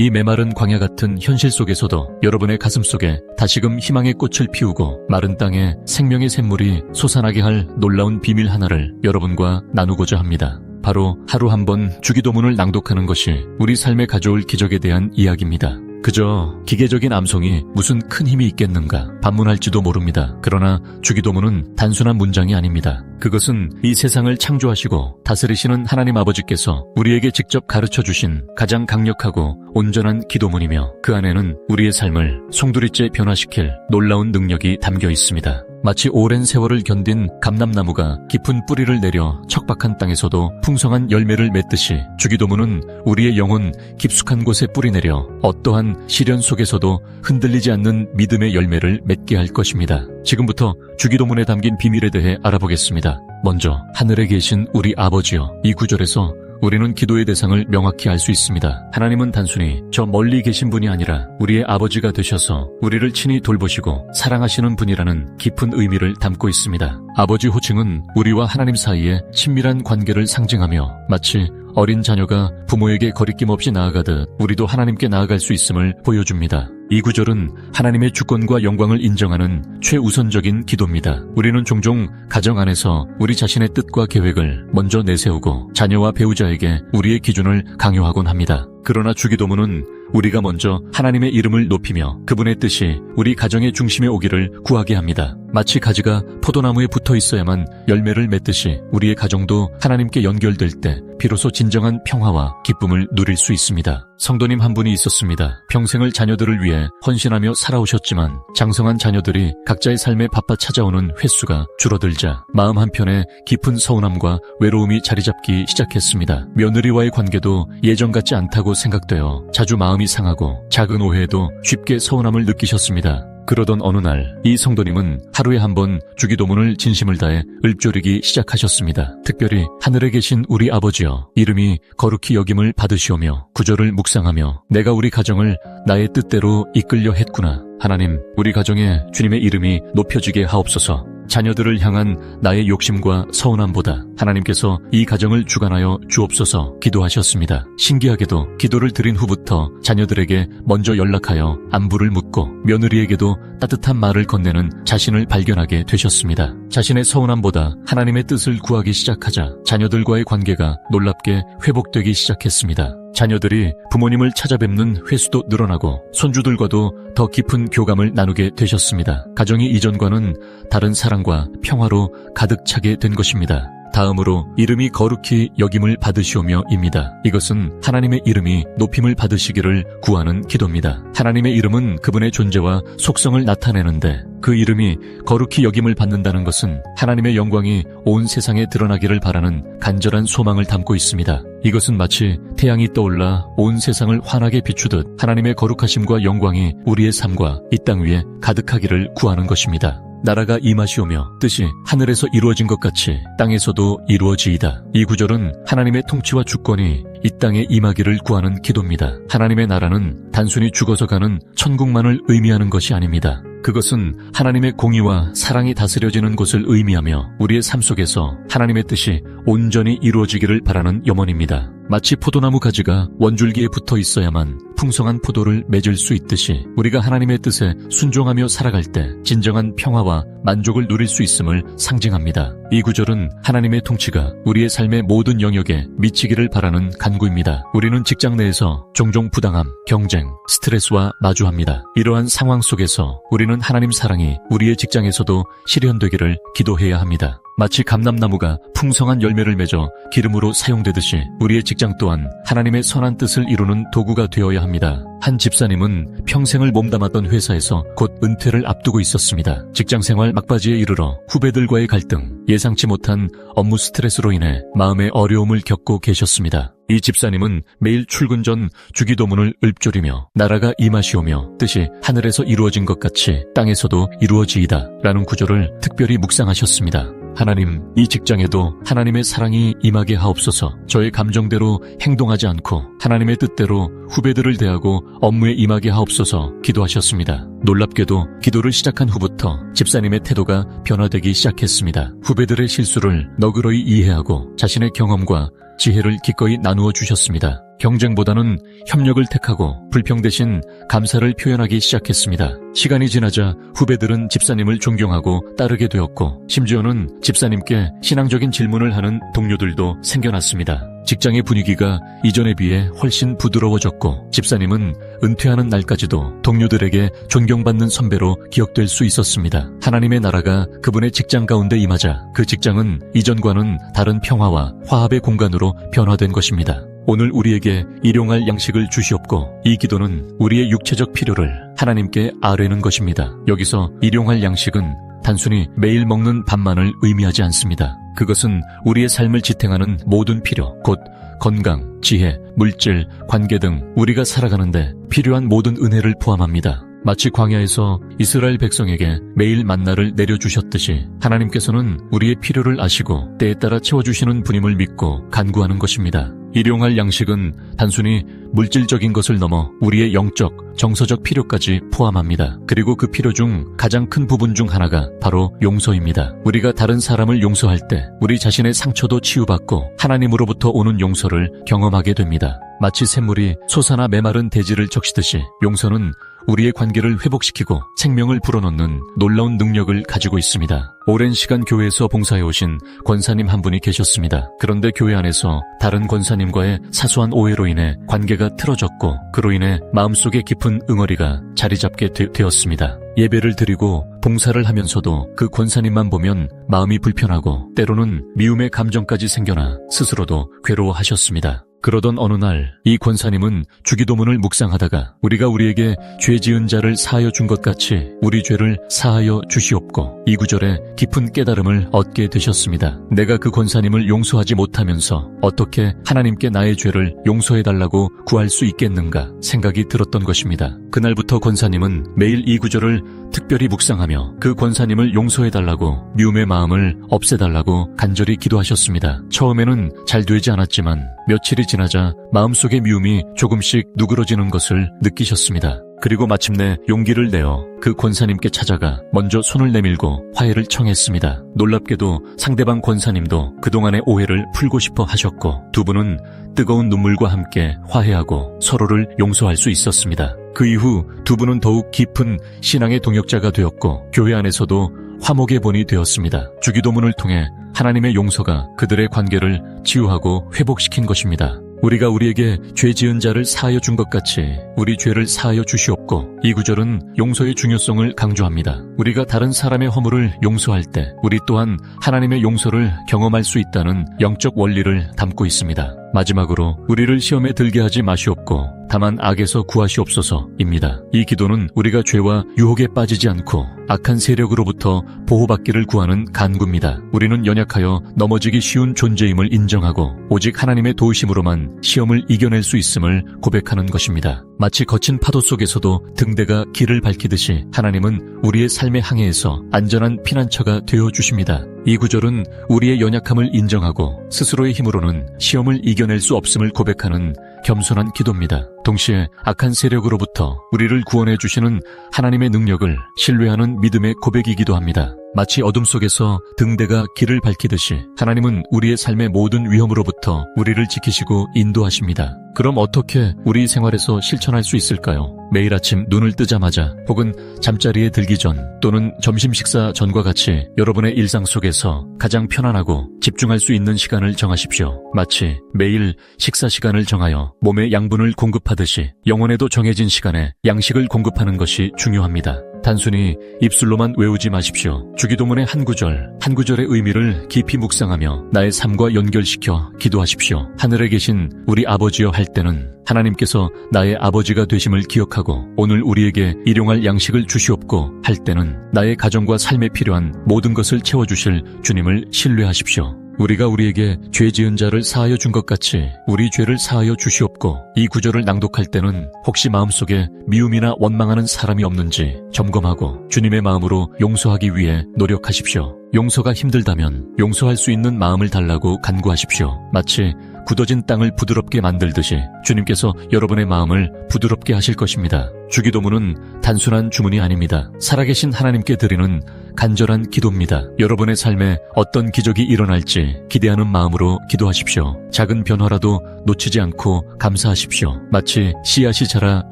이 메마른 광야 같은 현실 속에서도 여러분의 가슴 속에 다시금 희망의 꽃을 피우고 마른 땅에 생명의 샘물이 솟아나게 할 놀라운 비밀 하나를 여러분과 나누고자 합니다. 바로 하루 한 번 주기도문을 낭독하는 것이 우리 삶에 가져올 기적에 대한 이야기입니다. 그저 기계적인 암송이 무슨 큰 힘이 있겠는가 반문할지도 모릅니다. 그러나 주기도문은 단순한 문장이 아닙니다. 그것은 이 세상을 창조하시고 다스리시는 하나님 아버지께서 우리에게 직접 가르쳐 주신 가장 강력하고 온전한 기도문이며 그 안에는 우리의 삶을 송두리째 변화시킬 놀라운 능력이 담겨 있습니다. 마치 오랜 세월을 견딘 감람나무가 깊은 뿌리를 내려 척박한 땅에서도 풍성한 열매를 맺듯이 주기도문은 우리의 영혼 깊숙한 곳에 뿌리 내려 어떠한 시련 속에서도 흔들리지 않는 믿음의 열매를 맺게 할 것입니다. 지금부터 주기도문에 담긴 비밀에 대해 알아보겠습니다. 먼저 하늘에 계신 우리 아버지여 이 구절에서 우리는 기도의 대상을 명확히 알 수 있습니다. 하나님은 단순히 저 멀리 계신 분이 아니라 우리의 아버지가 되셔서 우리를 친히 돌보시고 사랑하시는 분이라는 깊은 의미를 담고 있습니다. 아버지 호칭은 우리와 하나님 사이의 친밀한 관계를 상징하며 마치 어린 자녀가 부모에게 거리낌 없이 나아가듯 우리도 하나님께 나아갈 수 있음을 보여줍니다. 이 구절은 하나님의 주권과 영광을 인정하는 최우선적인 기도입니다. 우리는 종종 가정 안에서 우리 자신의 뜻과 계획을 먼저 내세우고 자녀와 배우자에게 우리의 기준을 강요하곤 합니다. 그러나 주기도문은 우리가 먼저 하나님의 이름을 높이며 그분의 뜻이 우리 가정의 중심에 오기를 구하게 합니다. 마치 가지가 포도나무에 붙어 있어야만 열매를 맺듯이 우리의 가정도 하나님께 연결될 때 비로소 진정한 평화와 기쁨을 누릴 수 있습니다. 성도님 한 분이 있었습니다. 평생을 자녀들을 위해 헌신하며 살아오셨지만 장성한 자녀들이 각자의 삶에 바빠 찾아오는 횟수가 줄어들자 마음 한편에 깊은 서운함과 외로움이 자리 잡기 시작했습니다. 며느리와의 관계도 예전 같지 않다고 생각되어 자주 마음이 상하고 작은 오해에도 쉽게 서운함을 느끼셨습니다. 그러던 어느 날 이 성도님은 하루에 한 번 주기도문을 진심을 다해 읊조리기 시작하셨습니다. 특별히 하늘에 계신 우리 아버지여 이름이 거룩히 여김을 받으시오며 구절을 묵상하며 내가 우리 가정을 나의 뜻대로 이끌려 했구나. 하나님, 우리 가정에 주님의 이름이 높여지게 하옵소서. 자녀들을 향한 나의 욕심과 서운함보다 하나님께서 이 가정을 주관하여 주옵소서 기도하셨습니다. 신기하게도 기도를 드린 후부터 자녀들에게 먼저 연락하여 안부를 묻고 며느리에게도 따뜻한 말을 건네는 자신을 발견하게 되셨습니다. 자신의 서운함보다 하나님의 뜻을 구하기 시작하자 자녀들과의 관계가 놀랍게 회복되기 시작했습니다. 자녀들이 부모님을 찾아뵙는 횟수도 늘어나고 손주들과도 더 깊은 교감을 나누게 되셨습니다. 가정이 이전과는 다른 사랑과 평화로 가득 차게 된 것입니다. 다음으로 이름이 거룩히 여김을 받으시오며입니다. 이것은 하나님의 이름이 높임을 받으시기를 구하는 기도입니다. 하나님의 이름은 그분의 존재와 속성을 나타내는데 그 이름이 거룩히 여김을 받는다는 것은 하나님의 영광이 온 세상에 드러나기를 바라는 간절한 소망을 담고 있습니다. 이것은 마치 태양이 떠올라 온 세상을 환하게 비추듯 하나님의 거룩하심과 영광이 우리의 삶과 이 땅 위에 가득하기를 구하는 것입니다. 나라가 임하시오며 뜻이 하늘에서 이루어진 것 같이 땅에서도 이루어지이다. 이 구절은 하나님의 통치와 주권이 이 땅에 임하기를 구하는 기도입니다. 하나님의 나라는 단순히 죽어서 가는 천국만을 의미하는 것이 아닙니다. 그것은 하나님의 공의와 사랑이 다스려지는 곳을 의미하며 우리의 삶 속에서 하나님의 뜻이 온전히 이루어지기를 바라는 염원입니다. 마치 포도나무 가지가 원줄기에 붙어 있어야만 풍성한 포도를 맺을 수 있듯이 우리가 하나님의 뜻에 순종하며 살아갈 때 진정한 평화와 만족을 누릴 수 있음을 상징합니다. 이 구절은 하나님의 통치가 우리의 삶의 모든 영역에 미치기를 바라는 간구입니다. 우리는 직장 내에서 종종 부당함, 경쟁, 스트레스와 마주합니다. 이러한 상황 속에서 우리는 하나님 사랑이 우리의 직장에서도 실현되기를 기도해야 합니다. 마치 감람나무가 풍성한 열매를 맺어 기름으로 사용되듯이 우리의 직장 또한 하나님의 선한 뜻을 이루는 도구가 되어야 합니다. 한 집사님은 평생을 몸담았던 회사에서 곧 은퇴를 앞두고 있었습니다. 직장 생활 막바지에 이르러 후배들과의 갈등, 예상치 못한 업무 스트레스로 인해 마음의 어려움을 겪고 계셨습니다. 이 집사님은 매일 출근 전 주기도문을 읊조리며 나라가 임하시오며 뜻이 하늘에서 이루어진 것 같이 땅에서도 이루어지이다 라는 구절을 특별히 묵상하셨습니다. 하나님, 이 직장에도 하나님의 사랑이 임하게 하옵소서. 저의 감정대로 행동하지 않고 하나님의 뜻대로 후배들을 대하고 업무에 임하게 하옵소서 기도하셨습니다. 놀랍게도 기도를 시작한 후부터 집사님의 태도가 변화되기 시작했습니다. 후배들의 실수를 너그러이 이해하고 자신의 경험과 지혜를 기꺼이 나누어 주셨습니다. 경쟁보다는 협력을 택하고 불평 대신 감사를 표현하기 시작했습니다. 시간이 지나자 후배들은 집사님을 존경하고 따르게 되었고 심지어는 집사님께 신앙적인 질문을 하는 동료들도 생겨났습니다. 직장의 분위기가 이전에 비해 훨씬 부드러워졌고 집사님은 은퇴하는 날까지도 동료들에게 존경받는 선배로 기억될 수 있었습니다. 하나님의 나라가 그분의 직장 가운데 임하자 그 직장은 이전과는 다른 평화와 화합의 공간으로 변화된 것입니다. 오늘 우리에게 일용할 양식을 주시옵고 이 기도는 우리의 육체적 필요를 하나님께 아뢰는 것입니다. 여기서 일용할 양식은 단순히 매일 먹는 밥만을 의미하지 않습니다. 그것은 우리의 삶을 지탱하는 모든 필요, 곧 건강, 지혜, 물질, 관계 등 우리가 살아가는데 필요한 모든 은혜를 포함합니다. 마치 광야에서 이스라엘 백성에게 매일 만나를 내려주셨듯이 하나님께서는 우리의 필요를 아시고 때에 따라 채워주시는 분임을 믿고 간구하는 것입니다. 일용할 양식은 단순히 물질적인 것을 넘어 우리의 영적, 정서적 필요까지 포함합니다. 그리고 그 필요 중 가장 큰 부분 중 하나가 바로 용서입니다. 우리가 다른 사람을 용서할 때 우리 자신의 상처도 치유받고 하나님으로부터 오는 용서를 경험하게 됩니다. 마치 샘물이 솟아나 메마른 대지를 적시듯이 용서는 우리의 관계를 회복시키고 생명을 불어넣는 놀라운 능력을 가지고 있습니다. 오랜 시간 교회에서 봉사해 오신 권사님 한 분이 계셨습니다. 그런데 교회 안에서 다른 권사님과의 사소한 오해로 인해 관계가 틀어졌고 그로 인해 마음속에 깊은 응어리가 자리 잡게 되, 되었습니다. 예배를 드리고 봉사를 하면서도 그 권사님만 보면 마음이 불편하고 때로는 미움의 감정까지 생겨나 스스로도 괴로워하셨습니다. 그러던 어느 날 이 권사님은 주기도문을 묵상하다가 우리가 우리에게 죄 지은 자를 사하여 준 것 같이 우리 죄를 사하여 주시옵고 이 구절에 깊은 깨달음을 얻게 되셨습니다. 내가 그 권사님을 용서하지 못하면서 어떻게 하나님께 나의 죄를 용서해 달라고 구할 수 있겠는가 생각이 들었던 것입니다. 그날부터 권사님은 매일 이 구절을 특별히 묵상하며 그 권사님을 용서해 달라고 미움의 마음을 없애 달라고 간절히 기도하셨습니다. 처음에는 잘 되지 않았지만 며칠이 지나자 마음속의 미움이 조금씩 누그러지는 것을 느끼셨습니다. 그리고 마침내 용기를 내어 그 권사님께 찾아가 먼저 손을 내밀고 화해를 청했습니다. 놀랍게도 상대방 권사님도 그동안의 오해를 풀고 싶어 하셨고 두 분은 뜨거운 눈물과 함께 화해하고 서로를 용서할 수 있었습니다. 그 이후 두 분은 더욱 깊은 신앙의 동역자가 되었고 교회 안에서도 화목의 본이 되었습니다. 주기도문을 통해 하나님의 용서가 그들의 관계를 치유하고 회복시킨 것입니다. 우리가 우리에게 죄 지은 자를 사하여 준 것 같이 우리 죄를 사하여 주시옵고 이 구절은 용서의 중요성을 강조합니다. 우리가 다른 사람의 허물을 용서할 때 우리 또한 하나님의 용서를 경험할 수 있다는 영적 원리를 담고 있습니다. 마지막으로 우리를 시험에 들게 하지 마시옵고 다만 악에서 구하시옵소서입니다. 이 기도는 우리가 죄와 유혹에 빠지지 않고 악한 세력으로부터 보호받기를 구하는 간구입니다. 우리는 연약하여 넘어지기 쉬운 존재임을 인정하고 오직 하나님의 도우심으로만 시험을 이겨낼 수 있음을 고백하는 것입니다. 마치 거친 파도 속에서도 등대가 길을 밝히듯이 하나님은 우리의 삶의 항해에서 안전한 피난처가 되어 주십니다. 이 구절은 우리의 연약함을 인정하고 스스로의 힘으로는 시험을 이겨낼 수 없음을 고백하는 겸손한 기도입니다. 동시에 악한 세력으로부터 우리를 구원해 주시는 하나님의 능력을 신뢰하는 믿음의 고백이기도 합니다. 마치 어둠 속에서 등대가 길을 밝히듯이 하나님은 우리의 삶의 모든 위험으로부터 우리를 지키시고 인도하십니다. 그럼 어떻게 우리 생활에서 실천할 수 있을까요? 매일 아침 눈을 뜨자마자 혹은 잠자리에 들기 전 또는 점심 식사 전과 같이 여러분의 일상 속에서 가장 편안하고 집중할 수 있는 시간을 정하십시오. 마치 매일 식사 시간을 정하여 몸에 양분을 공급하듯이 영혼에도 정해진 시간에 양식을 공급하는 것이 중요합니다. 단순히 입술로만 외우지 마십시오. 주기도문의 한 구절, 한 구절의 의미를 깊이 묵상하며 나의 삶과 연결시켜 기도하십시오. 하늘에 계신 우리 아버지여 할 때는 하나님께서 나의 아버지가 되심을 기억하고 오늘 우리에게 일용할 양식을 주시옵고 할 때는 나의 가정과 삶에 필요한 모든 것을 채워주실 주님을 신뢰하십시오. 우리가 우리에게 죄 지은 자를 사하여 준 것 같이 우리 죄를 사하여 주시옵고 이 구절을 낭독할 때는 혹시 마음속에 미움이나 원망하는 사람이 없는지 점검하고 주님의 마음으로 용서하기 위해 노력하십시오. 용서가 힘들다면 용서할 수 있는 마음을 달라고 간구하십시오. 마치 굳어진 땅을 부드럽게 만들듯이 주님께서 여러분의 마음을 부드럽게 하실 것입니다. 주기도문은 단순한 주문이 아닙니다. 살아계신 하나님께 드리는 간절한 기도입니다. 여러분의 삶에 어떤 기적이 일어날지 기대하는 마음으로 기도하십시오. 작은 변화라도 놓치지 않고 감사하십시오. 마치 씨앗이 자라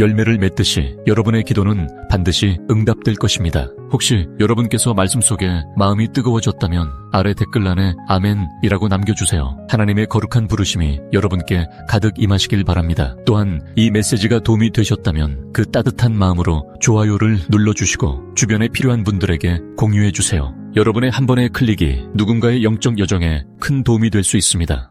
열매를 맺듯이 여러분의 기도는 반드시 응답될 것입니다. 혹시 여러분께서 말씀 속에 마음이 뜨거워졌다면 아래 댓글란에 아멘이라고 남겨주세요. 하나님의 거룩한 부르심이 여러분께 가득 임하시길 바랍니다. 또한 이 메시지가 도움이 되셨다면 그 따뜻한 마음으로 좋아요를 눌러주시고 주변에 필요한 분들에게 공유해주세요. 여러분의 한 번의 클릭이 누군가의 영적 여정에 큰 도움이 될 수 있습니다.